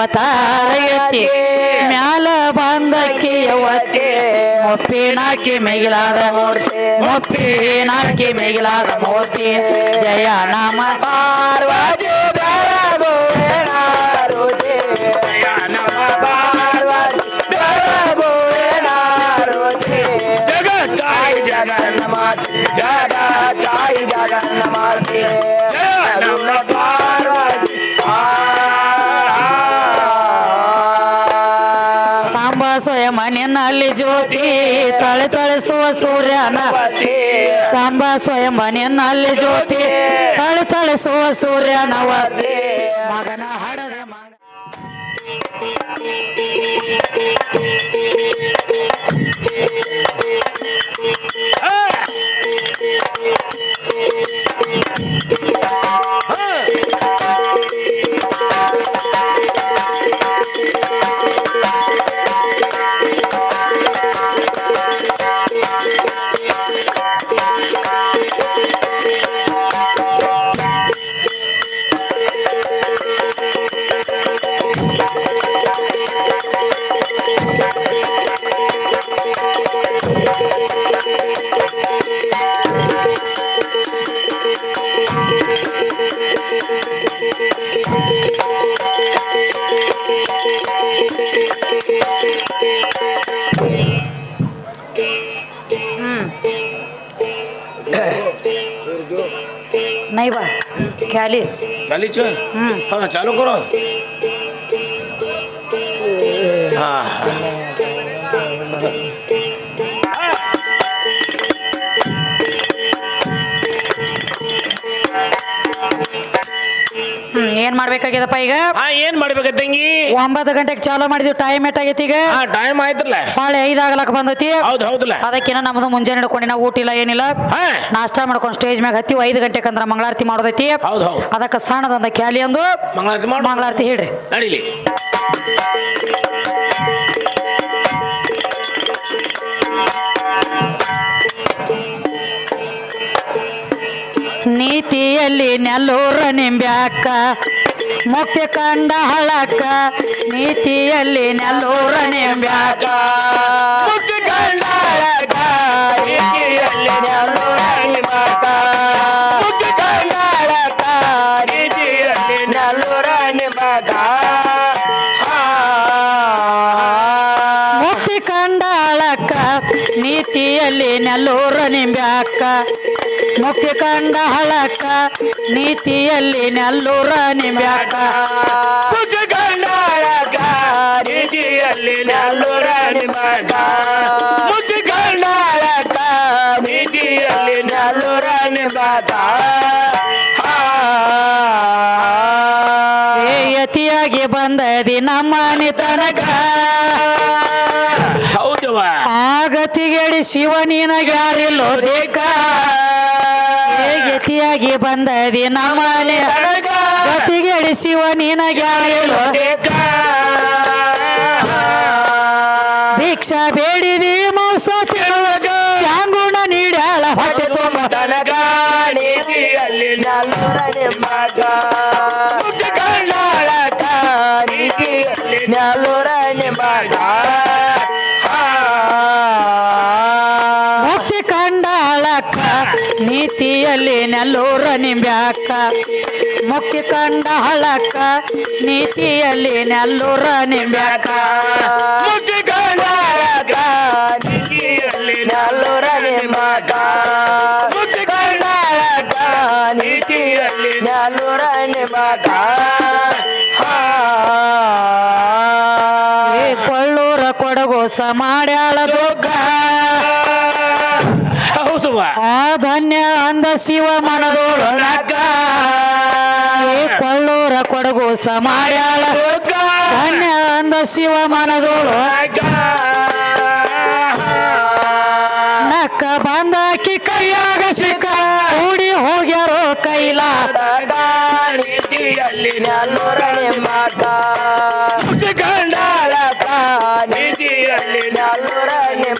ಅವತಾರ ಎತ್ತಿ ಮ್ಯಾಲ ಬಂದಕ್ಕಿ ಯವತ್ತಿ ಮುಪ್ಪಿನಾಕಿ ಮಿಗಿಲಾದ ಮೂರ್ತಿ. ಮುಪ್ಪಿನಾಕಿ ಮಿಗಿಲಾದ ಮೂರ್ತಿ. ಜಯ ನಾಮ ಪಾರ್ವತಿ. ನಿನ್ನಲ್ಲಿ ಜ್ಯೋತಿ ತಳೆ ತಳಿಸುವ ಸೂರ್ಯನ. ಸಾಂಬ ಸ್ವಯಂ ನಿನ್ನಲ್ಲಿ ಜ್ಯೋತಿ ತಳೆ ತಳಿಸುವ ಸೂರ್ಯನವತಿ नाही बा ख्याली चालीच हम्म. हा चालू करो हा ಮಾಡ್ಬೇಕಾಗ್ಯದಪ್ಪ ಈಗ? ಹಾ ಏನ್ ಮಾಡ್ಬೇಕ ತಂಗಿ? ಒಂಬತ್ತು ಗಂಟೆಗೆ ಚಾಲೂ ಮಾಡಿದ್ವಿ ಟೈಮ್ ಎಷ್ಟಾಗೈತಿ ಈಗ. ಹಾ ಟೈಮ್ ಆಯ್ತಲ್ಲ. ಐದು ಆಗ್ಲಕ್ಕ ಬಂದೈತಿ. ಹೌದ್ ಹೌದಲ್ಲ. ಅದಕ್ಕಿನ ನಮ್ದು ಮುಂಜಾನೆ ಹಿಡ್ಕೊಂಡಿನ ಊಟ ಇಲ್ಲ ಏನಿಲ್ಲ. ಹಾ. ನಾಷ್ಟಾ ಮಾಡ್ಕೊಂಡು ಸ್ಟೇಜ್ ಮ್ಯಾಗ ಹತ್ತಿ ಐದು ಗಂಟೆಗೆ ಅಂದ್ರೆ ಮಂಗಳಾರತಿ ಮಾಡೋದೈತಿ. ಹೌದ್ ಹೌದ್. ಅದಕ್ಕೆ ಸಣ್ಣದಂದ ಕ್ಯಾಲಿ ಅಂದು ಮಂಗಳಾರತಿ ಮಾಡು. ಮಂಗಳಾರತಿ ಹೇಳ್ರಿ. ನಡೀಲಿ. ನೀತಿಯಲ್ಲಿ ನೆಲ್ಲೂರ ನಿಂಬ್ಯಾಕ ಮುಕ್ತಿ ಕಂಡ ಹಳಕ್ಕ ನೀತಿಯಲ್ಲಿ ನೆಲ್ಲೂರ ನಿಂಬ್ಯಾಕ ನೀತಿಯಲ್ಲಿ ನೆಲ್ಲೂರ ನೀತಿಯಲ್ಲಿ ನೆಲ್ಲೂರ ನಿಂಬ್ಯಾಕ ಮುಕ್ತಿ ಕಂಡ ಹಳಕ್ಕ ನೀತಿಯಲ್ಲಿ ನೆಲ್ಲೂರ ನಿಂಬ್ಯಾಕ ಮುಖ್ಯ ಕಂಡಾಳಕ, ನೀತಿಯಲ್ಲಿ ನೆಲ್ಲೂರ ನಿಂಬ್ಯಾಕ. ನಿಮ್ಯಾಕ? ಮುಖ್ಯ ಕಂಡ ನೆಲ್ಲೂರ ನಿಂಬ್ಯಾಕ. ನಲ್ಲೂರ ನಿಮ್ಯಾಕ? ಯತಿಯಾಗಿ ಬಂದದಿ ನಮ್ಮ ನಿತನಕ ಆಗತಿಗೆಡಿ ಶಿವನಿನ ಶಿವ ನಿನಗ್ಯಾರಿಲ್ಲೋ ದೇಕ? ಯತಿಯಾಗಿ ಬಂದದಿ ನಮ್ಮನೆ. ಜೊತೆಗೆ ಶಿವ ನಿನಗ್ಯಾರಿಲ್ಲೋ ಭಿಕ್ಷಾ ಬೇಡಿದಿ ಮೋಸ ಚಾಂಗುಣ ನೀಡಾಳ ಹೊಟ್ಟೆ ತುಂಬ. ಮುಕ್ತಿ ನೀತಿಯಲ್ಲಿ ನೆಲ್ಲೂರ ನಿಂಬ್ಯಾಕ ಮುಕ್ತಿ ಕಂಡ ಹಳಕ್ಕ ನೀತಿಯಲ್ಲಿ ನೆಲ್ಲೂರ ನಿಂಬ್ಯಾಕ ಏ ಕೊಳ್ಳೂರ ಕೊಡಗೋಸ ಮಾಡ್ಯಾಳ. ದುಃಖ ಹೌದವ್ವ ಶಿವ ಮನದೋಳು ಏ ಕೊಳ್ಳೂರ ಕೊಡಗು ಸಮಾಡ್ಯಾಳ. ಧನ್ಯ ಅಂದ ಶಿವ ಮನದೋಳು ನಕ್ಕ ಬಂದಾಕಿ ಕೈಯಾಗ ಸಿಕ್ಕ. ಕೂಡಿ ಹೋಗ್ಯಾರೋ ಕೈಲಾ. ನಲ್ಲೂರಣೆ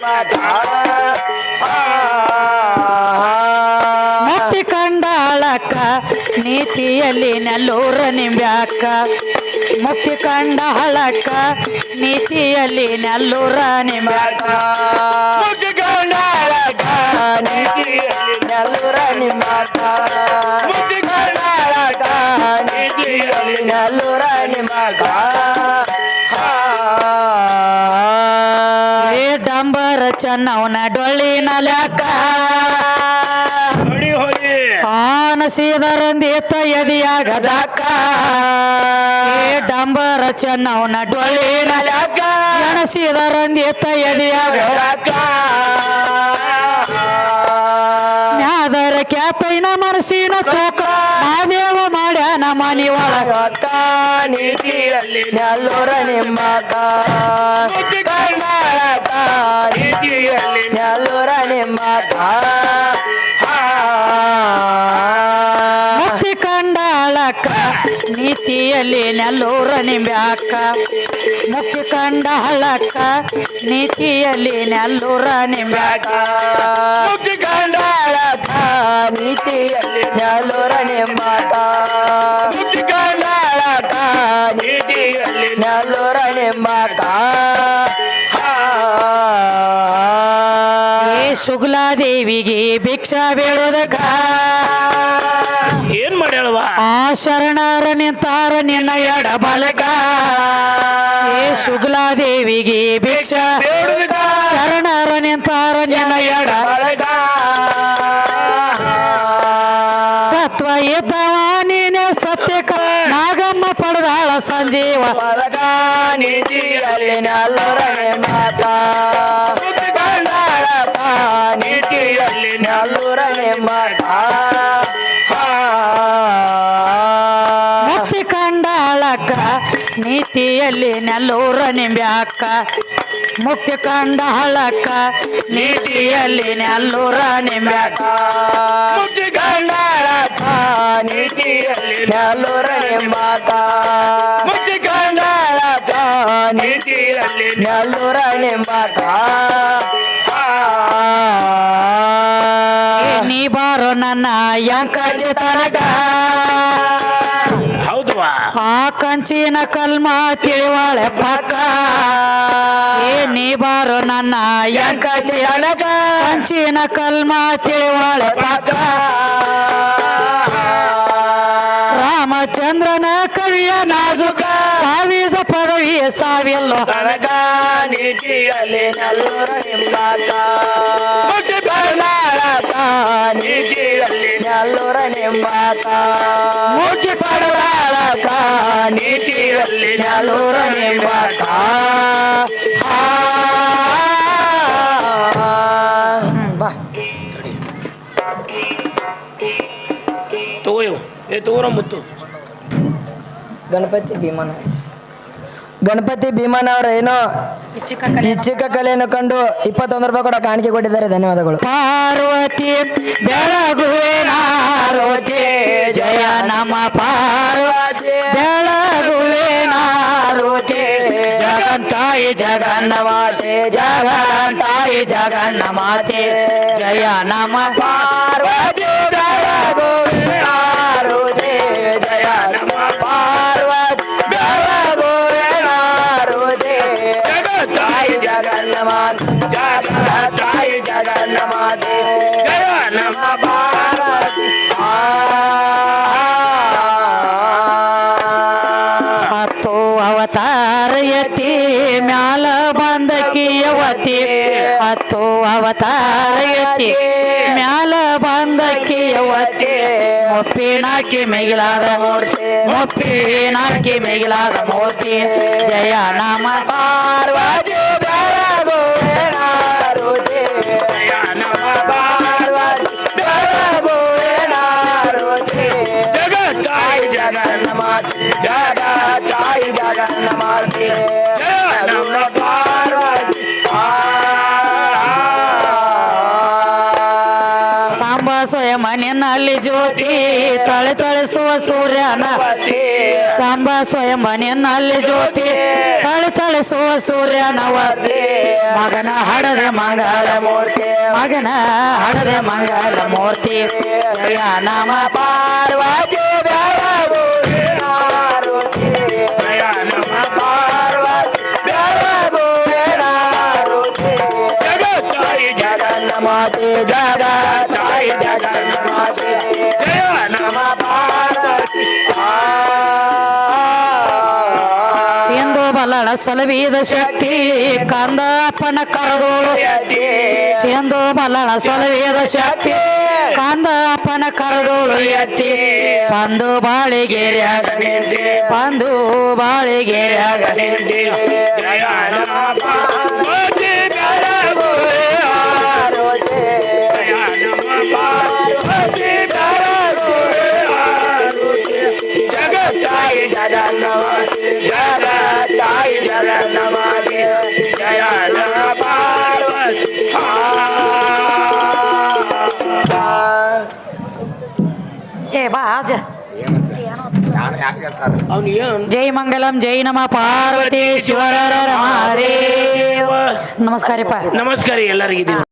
ಮಾತ. ನೀತಿಯಲ್ಲಿ ನಲ್ಲೂರ ಮಾತ ಮುಕ್ತಿ ಕಂಡಾಳಕ್ಕ ನೀತಿಯಲ್ಲಿ ನೆಲ್ಲೂರ ನಿಂಬ್ಯಾಕ ಮುಕ್ತಿ ಕಂಡ ಹಳಕ್ಕ ನೀತಿಯಲ್ಲಿ ನೆಲ್ಲೂರ ನಿಂಬ್ಯಾಕ ಮುಕ್ತಿ ನೀತಿಯಲ್ಲಿ ನೆಲ್ಲೂರ ಏ ಡಂಬರ ಚೆನ್ನವನ ಡೊಳ್ಳಿನ ಲೆಕ್ಕ. ಆನಸಿದರಂದಿತ್ತ ಎದಿಯಾಗದಕ್ಕ. ಏ ಡಂಬರ ಚೆನ್ನವನ ಡೊಳ್ಳಿನ ಸೀದರಂದಿ ಎತ್ತ ಎದಿಯಾಗದಕ್ಕ. ಮ್ಯಾದರ ಕ್ಯಾತೈನ ಮನಸ್ಸಿನ ತೂಕ ಮಾದೇವ ಮಾಡ್ಯಾನ ಮನಿ ಒಳಗ ನೀತಿಯಲ್ಲಿ ನೆಲ್ಲೂರ ಮುಕ್ತಿ ಕಂಡಾಳಕ ನೀತಿಯಲ್ಲಿ ನೆಲ್ಲೂರ ನಿಂಬಾಕ ನಿಂಬ್ಯಾಕ ಮುಕ್ತಿ ಕಂಡ ಹಳಕ್ಕ ನೀತಿಯಲ್ಲಿ ನೆಲ್ಲೂರ ನಿಂಬ್ಯಾಕ ಮುಕ್ತಿ ಹಳಕ್ಕ ನೀತಿಯಲ್ಲಿ ನೆಲ್ಲೂರ ನಿಂಬಾಕ ಮುಕ್ತಿ ಹಳಕ್ಕ ನೀತಿಯಲ್ಲಿ ನೆಲ್ಲೂರ ನಿಂಬಾಕ ಶುಗ್ಲಾದೇವಿಗೆ ಭಿಕ್ಷಾ ಬೇಡೋದಕ್ಕ. ನಿಂತಾರ ನಿನ್ನ ಎಡ ಬಲಕ. ಏ ಶುಕ್ಲಾದೇವಿಗೆ ಭಿಕ್ಷ. ಶರಣರ ನಿಂತಾರ ನಿನ್ನ ಎಡ ಸತ್ವ ಇದ್ದವ, ನೀನೆ ಸತ್ಯಕ. ನಾಗಮ್ಮ ಪಡೆದಾಳ ಸಂಜೀವ. ಮಾತಾ. ನೀತಿಯಲ್ಲಿ ಮಾತ. ನೀತಿಯಲ್ಲಿ ನೆಲ್ಲೂರ ನಿಂಬ್ಯಾಕ ಮುಕ್ತಿ ಕಂಡ ಹಳಕ್ಕ ನೀತಿಯಲ್ಲಿ ನೆಲ್ಲೂರ ನಿಂಬ್ಯಾಕ ಮುಕ್ತಿ ಕಂಡಾಳಪ್ಪ ನೀತಿಯಲ್ಲಿ ನೆಲ್ಲೂರ ನಿಂಬಾಕ ಮುಕ್ತಿ ಕಂಡಾಳಪ್ಪ ನೀತಿಯಲ್ಲಿ ನೆಲ್ಲೂರ ನಿಂಬಾಕ ನೀ ಬಾರೋ ನನ್ನ ಯಾಕೆ ಆ ಕಂಚಿನ ಕಲ್ಮ ತಿಳಿವಾಳೆ ಪಕ್ಕ. ಏ, ನೀ ಬಾರು ನನ್ನ ತನಕ ಕಂಚಿನ ಕಲ್ಮ ತಿಳಿವಾಳೆ ಪಕ್ಕ. ರಾಮಚಂದ್ರನ ಕವಿಯ ನಾಜುಕ. ಸಾವಿಸ ಪದವಿ ಸಾವಿಲ್ಲೋ ಕನಕ ನೀತಿಯಲ್ಲಿ ನಲ್ಲೂರ ನಿಂಬಾತ ನೀತಿಯಲ್ಲಿ ನಲ್ಲೂರ ನಿಂಬಾಕ ತಗೋರ ಮುತ್ತು. ಗಣಪತಿ ಭೀಮನ. ಗಣಪತಿ ಭೀಮನ ಅವರ ಏನೋ ಈ ಚಿಕ್ಕ ಕಲೆಯನ್ನು ಕಂಡು ಇಪ್ಪತ್ತೊಂದು ರೂಪಾಯಿ ಕೂಡ ಕಾಣಿಕೆ ಕೊಟ್ಟಿದ್ದಾರೆ ಧನ್ಯವಾದಗಳು. ಪಾರ್ವತಿ ಬೆಳಗುವೆ ನಾರೋತಿ ಜಯ ನಮ ಪಾರ್ವತಿ. ಬೆಳಗುವೆ ನಾರೋತಿ ಜಗಂತಾಯಿ ಜಗನ್ನ ಮಾತೆ ಜಗಂತಾಯಿ ಜಗನ್ನ ಮಾತೆ ಜಯ ನಮ ಪಾರ್ವತಿ. ಅವತಾರ ಎತ್ತಿ ಮ್ಯಾಲ ಬಂದಕಿಯವತಿ ಹತ್ತು ಅವತಾರ ಎತ್ತಿ ಮ್ಯಾಲ ಬಂದಕಿಯವತಿ ಮುಪ್ಪಿನಾಕಿ ಮಿಗಿಲಾದ ಮೂರ್ತಿ ಮುಪ್ಪಿನಾಕಿ ಮಿಗಿಲಾದ ಮೂರ್ತಿ. ಜಯ ನಾಮ ಪಾರ್ವತಿ. ತಳಿಸುವ ಸೂರ್ಯನ ಸಾಂಬ ಸ್ವಯಂ ನಿನ್ನಲ್ಲಿ ಜ್ಯೋತಿ ತಳೆ ತಳಿಸುವ ಸೂರ್ಯನ ಮಗನ ಹಡದ ಮಂಗಲ ಮೂರ್ತಿ. ಮಗನ ಹಡದ ಮಂಗಲ ಮೂರ್ತಿ. ಜಯ ನಮ ಪಾರ್ವತಿ. ಸಿಂಧು ಸಲವೀದ ಶಕ್ತಿ ಕಂದಪ್ಪನ ಕರದೋಳು ಸಿಂಧು ಮಲಳ ಸಲವೀದ ಶಕ್ತಿ ಕಂದಪ್ಪನ ಕರದೋಳು ಎತ್ತಿ. ಬಂದು ಬಾಳಿಗೆರೆ ಬಂದು ಬಾಳಿಗೆರೆಯಾಗ ಜೈ ಮಂಗಲಂ ಜೈ ನಮ ಪಾರ್ವತಿ ಶಿವರ ನಮಸ್ಕಾರಪ್ಪ. ನಮಸ್ಕಾರ ಎಲ್ಲರಿಗಿದ್ದೀವಿ